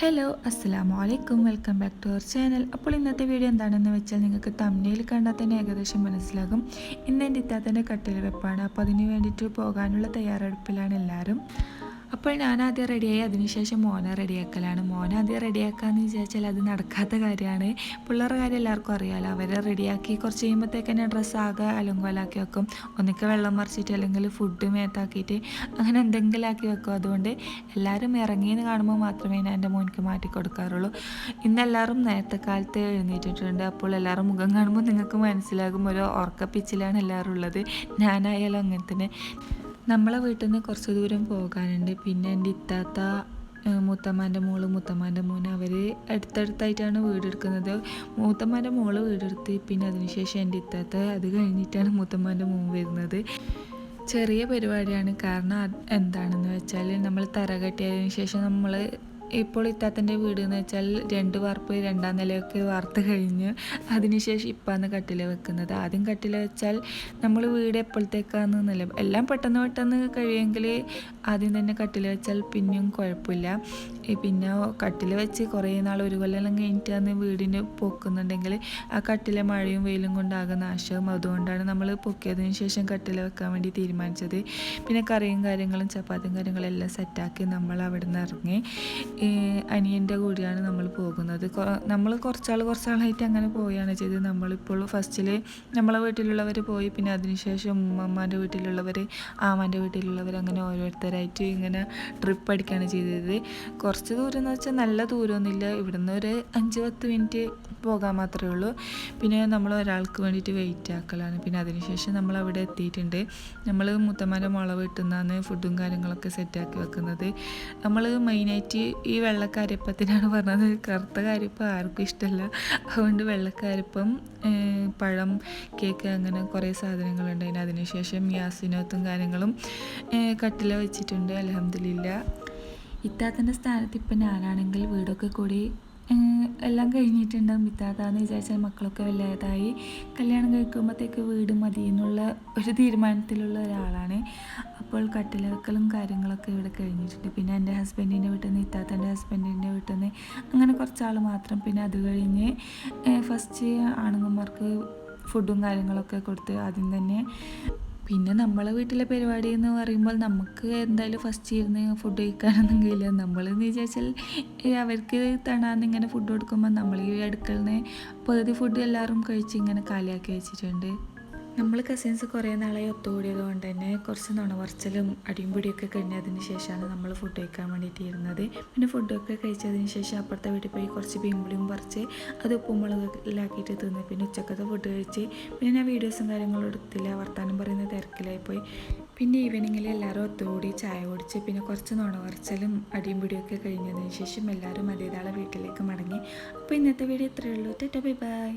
Hello അസ്സാം വലൈക്കും welcome back to our channel അപ്പോൾ ഇന്നത്തെ വീഡിയോ എന്താണെന്ന് വെച്ചാൽ നിങ്ങൾക്ക് തമ്മിൽ കണ്ടാൽ തന്നെ ഏകദേശം മനസ്സിലാകും. ഇന്ന് എന്റെ ഇത്താത്തന്റെ കട്ടിൽ വെപ്പാണ്. അപ്പോൾ അതിന് വേണ്ടിയിട്ട് പോകാനുള്ള തയ്യാറെടുപ്പിലാണ് എല്ലാവരും. അപ്പോൾ ഞാൻ ആദ്യം റെഡിയായി. അതിനുശേഷം മോനെ റെഡിയാക്കലാണ്. മോനെ ആദ്യം റെഡിയാക്കാന്ന് വിചാരിച്ചാൽ അത് നടക്കാത്ത കാര്യമാണ്. പിള്ളേരുടെ കാര്യം എല്ലാവർക്കും അറിയാമല്ലോ അവരെ റെഡിയാക്കി കുറച്ച് കഴിയുമ്പോഴത്തേക്ക് തന്നെ ഡ്രസ്സ് ആകെ അലങ്കോലാക്കി വെക്കും. ഒന്നിക്ക് വെള്ളം മറിച്ചിട്ട് അല്ലെങ്കിൽ ഫുഡ് മേത്താക്കിയിട്ട് അങ്ങനെ എന്തെങ്കിലും ആക്കി വെക്കും. അതുകൊണ്ട് എല്ലാവരും ഇറങ്ങിയെന്ന് കാണുമ്പോൾ മാത്രമേ ഞാൻ എന്റെ മോനിക്ക് മാറ്റി കൊടുക്കാറുള്ളൂ. ഇന്ന് എല്ലാവരും നേരത്തെ കാലത്ത് എഴുന്നേറ്റിട്ടുണ്ട്. അപ്പോൾ എല്ലാവരും മുഖം കാണുമ്പോൾ നിങ്ങൾക്ക് മനസ്സിലാകും. ഒരു ഉറക്കപ്പിച്ചിലാണ് എല്ലാവരും ഉള്ളത്. ഞാനായാലും അങ്ങനെ തന്നെ. നമ്മളെ വീട്ടിൽ നിന്ന് കുറച്ച് ദൂരം പോകാനുണ്ട്. പിന്നെ എന്റെ ഇത്താത്ത മൂത്തമ്മാന്റെ മോൾ മൂത്തമ്മാന്റെ മോൻ അവർ അടുത്തടുത്തായിട്ടാണ് വീടെടുക്കുന്നത്. മൂത്തമ്മാന്റെ മോൾ വീടെടുത്ത് പിന്നെ അതിനുശേഷം എന്റെ ഇത്താത്ത അത് കഴിഞ്ഞിട്ടാണ് മൂത്തമ്മാന്റെ മോൻ വരുന്നത്. ചെറിയ പരിപാടിയാണ്. കാരണം എന്താണെന്ന് വെച്ചാൽ നമ്മൾ തറ കെട്ടിയതിന് ശേഷം നമ്മൾ ഇപ്പോൾ ഇത്താത്തന്റെ വീട് എന്ന് വെച്ചാൽ രണ്ട് വാർപ്പ് രണ്ടാം നിലയൊക്കെ വാർത്ത് കഴിഞ്ഞ് അതിനുശേഷം ഇപ്പാന്ന് കട്ടില വെക്കുന്നത്. ആദ്യം കട്ടിൽ വെച്ചാൽ നമ്മൾ വീട് എപ്പോഴത്തേക്കാന്ന് നില എല്ലാം പെട്ടെന്ന് പെട്ടെന്ന് കഴിയുമെങ്കിൽ ആദ്യം തന്നെ കട്ടിൽ വെച്ചാൽ പിന്നെയും കുഴപ്പമില്ല. പിന്നെ കട്ടിൽ വെച്ച് കുറേ നാൾ ഒരു കൊല്ലം കഴിഞ്ഞിട്ടാണ് വീടിന് പൊക്കുന്നുണ്ടെങ്കിൽ ആ കട്ടിലെ മഴയും വെയിലും കൊണ്ടാകെ നാശവും. അതുകൊണ്ടാണ് നമ്മൾ പൊക്കിയതിന് ശേഷം കട്ടിൽ വെക്കാൻ വേണ്ടി തീരുമാനിച്ചത്. പിന്നെ കറിയും കാര്യങ്ങളും ചപ്പാത്തിയും കാര്യങ്ങളും എല്ലാം സെറ്റാക്കി നമ്മൾ അവിടെ നിന്ന് ഇറങ്ങി. അനിയന്റെ കൂടെയാണ് നമ്മൾ പോകുന്നത്. നമ്മൾ കുറച്ചാൾ കുറച്ചാളായിട്ട് അങ്ങനെ പോവുകയാണ് ചെയ്തത്. നമ്മളിപ്പോൾ ഫസ്റ്റിൽ നമ്മളെ വീട്ടിലുള്ളവർ പോയി പിന്നെ അതിനുശേഷം ഉമ്മമ്മാന്റെ വീട്ടിലുള്ളവർ ആമാന്റെ വീട്ടിലുള്ളവർ അങ്ങനെ ഓരോരുത്തരായിട്ട് ഇങ്ങനെ ട്രിപ്പ് അടിക്കുകയാണ് ചെയ്തത്. കുറച്ച് ദൂരം എന്ന് വെച്ചാൽ നല്ല ദൂരമൊന്നുമില്ല. ഇവിടുന്ന് ഒരു അഞ്ച് പത്ത് മിനിറ്റ് പോകാൻ മാത്രമേ ഉള്ളൂ. പിന്നെ നമ്മൾ ഒരാൾക്ക് വേണ്ടിയിട്ട് വെയിറ്റ് ആക്കലാണ്. പിന്നെ അതിനുശേഷം നമ്മൾ അവിടെ എത്തിയിട്ടുണ്ട്. നമ്മൾ മുത്തമ്മന്റെ മുള വീട്ടിൽ നിന്നാണ് ഫുഡും കാര്യങ്ങളൊക്കെ സെറ്റാക്കി വെക്കുന്നത്. നമ്മൾ മെയിനായിട്ട് ഈ വെള്ളക്കാരിപ്പത്തിനാണ് പറഞ്ഞത്. കറുത്ത കാര്യപ്പം ആർക്കും ഇഷ്ടമല്ല അതുകൊണ്ട് വെള്ളക്കാരിപ്പം പഴം കേക്ക് അങ്ങനെ കുറേ സാധനങ്ങളുണ്ട്. അതിന് അതിനുശേഷം യാസിനോത്തും കാര്യങ്ങളും കട്ടില വെച്ചിട്ടുണ്ട്. അലഹമില്ല ഇത്താത്തന്റെ സ്ഥാനത്ത് ഇപ്പം ഞാനാണെങ്കിൽ വീടൊക്കെ കൂടി എല്ലാം കഴിഞ്ഞിട്ടുണ്ടാകും പിത്താതാന്ന് വിചാരിച്ചാൽ മക്കളൊക്കെ വലുതായി. കല്യാണം കഴിക്കുമ്പോഴത്തേക്ക് വീട് മതി എന്നുള്ള ഒരു തീരുമാനത്തിലുള്ള ഒരാളാണ്. അപ്പോൾ കട്ടിലവക്കലും കാര്യങ്ങളൊക്കെ ഇവിടെ കഴിഞ്ഞിട്ടുണ്ട്. പിന്നെ എന്റെ ഹസ്ബൻഡിന്റെ വീട്ടിൽ നിന്ന് ഇത്താത്തന്റെ ഹസ്ബൻഡിന്റെ വീട്ടിൽ നിന്ന് അങ്ങനെ കുറച്ചാൾ മാത്രം. പിന്നെ അത് കഴിഞ്ഞ് ഫസ്റ്റ് ആണുങ്ങന്മാർക്ക് ഫുഡും കാര്യങ്ങളൊക്കെ കൊടുത്ത് ആദ്യം തന്നെ പിന്നെ നമ്മളെ വീട്ടിലെ പരിപാടി എന്ന് പറയുമ്പോൾ നമുക്ക് എന്തായാലും ഫസ്റ്റ് ഇരുന്ന് ഫുഡ് കഴിക്കാനൊന്നും കഴിയില്ല. നമ്മളെന്ന് വിചാരിച്ചാൽ അവർക്ക് തണാന്ന് ഇങ്ങനെ ഫുഡ് കൊടുക്കുമ്പോൾ നമ്മൾ ഈ അടുക്കളനെ പകുതി ഫുഡ് എല്ലാവരും കഴിച്ച് ഇങ്ങനെ കാലിയാക്കി വെച്ചിട്ടുണ്ട്. നമ്മൾ കസിൻസ് കുറേ നാളായി ഒത്തുകൂടിയത് കൊണ്ട് തന്നെ കുറച്ച് നുണവർച്ചലും അടിയും പിടിയൊക്കെ കഴിഞ്ഞതിന് ശേഷമാണ് നമ്മൾ ഫുഡ് കഴിക്കാൻ വേണ്ടിയിട്ട് ഇരുന്നത്. പിന്നെ ഫുഡൊക്കെ കഴിച്ചതിന് ശേഷം അപ്പുറത്തെ വീട്ടിൽ പോയി കുറച്ച് പിമ്പിളിയും പറിച്ച് അത് ഉപ്പും ഉപ്പുമുളകിലാക്കിയിട്ട് തിന്ന്. പിന്നെ ഉച്ചക്കത്തെ ഫുഡ് കഴിച്ച് പിന്നെ ഞാൻ വീഡിയോസും കാര്യങ്ങളും എടുത്തില്ല. വർത്താനം പറയുന്ന തിരക്കിലായി പോയി പിന്നെ ഈവനിങ്ങിൽ എല്ലാവരും ഒത്തുകൂടി ചായ കുടിച്ച് പിന്നെ കുറച്ച് നുണവർച്ചലും അടിയും പിടിയൊക്കെ കഴിഞ്ഞതിന് ശേഷം എല്ലാവരും അതേതാളെ വീട്ടിലേക്ക് മടങ്ങി. അപ്പോൾ ഇന്നത്തെ വീഡിയോ ഇത്രയേ ഉള്ളൂ. ടെറ്റ ബൈ ബൈ.